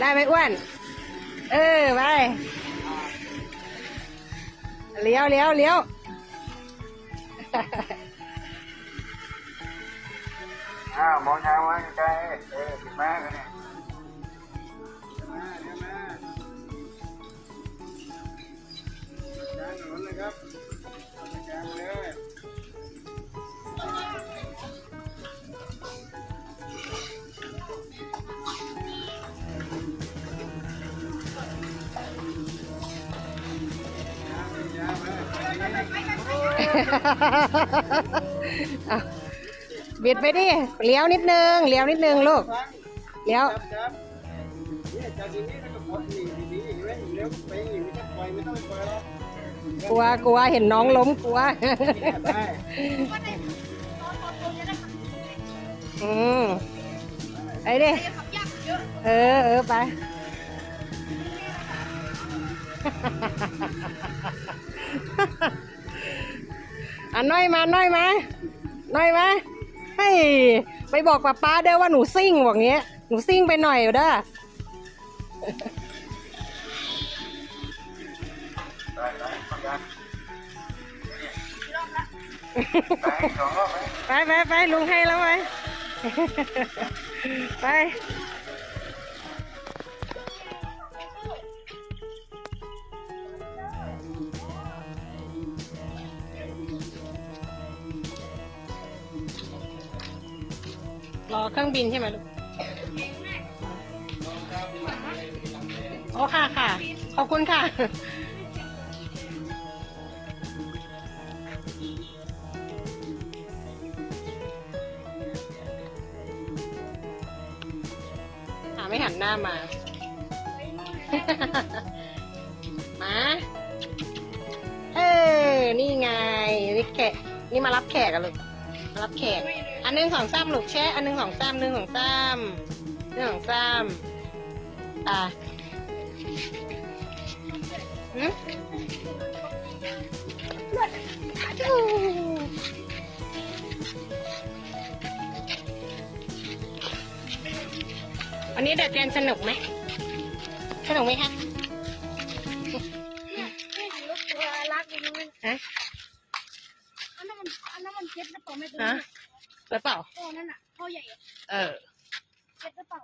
ได้ไหมอ้วน เออไปเลี้ยวเลี้ยวเลี้ยวอ้าวมองทางไว้ไกลๆเออถึงมาแล้วเนี่ยมาเดี๋ยวมาจานถนนเลยครับ บิดไปดิเลี้ยวนิดนึงเลี้ยวนิดนึงลูกเลี้ยวกลัวกลัวเห็นน้องล้มกลัวอืมไปดิเออเออไป อะน้อยมาน้อยมาน้อยมาเฮ้ยไปบอกป้าป้าเด้อว่าหนูซิ่งบอกเงี้ยหนูซิ่งไปหน่อยเด้อไปไหมไปไปไปลุงให้แล้วไหมไป รอเครื่องบินใช่ไหมลูกโอ้ค่ะค่ะ ขอบคุณค่ะ หาไม่หันหน้ามา มาเออ นี่ไง นี่แขก นี่มารับแขกอะลูกมา รับแขก อันหนึ่งสองสามลูกแช่ อันหนึ่งสองสามหนึ่งสองสามหนึ่งสองสามอะหืมวันนี้เด็กเรียนสนุกไหมสนุกไหมคะรักอยู่ตรงนั้นฮะอันนั้น มันอันนั้นมันเจ็ดหรือเปล่าไม่รู้ฮะหรือเปล่าพ่อนั่นน่ะพ่อใหญ่อะเออ เจ็ดหรือเปล่า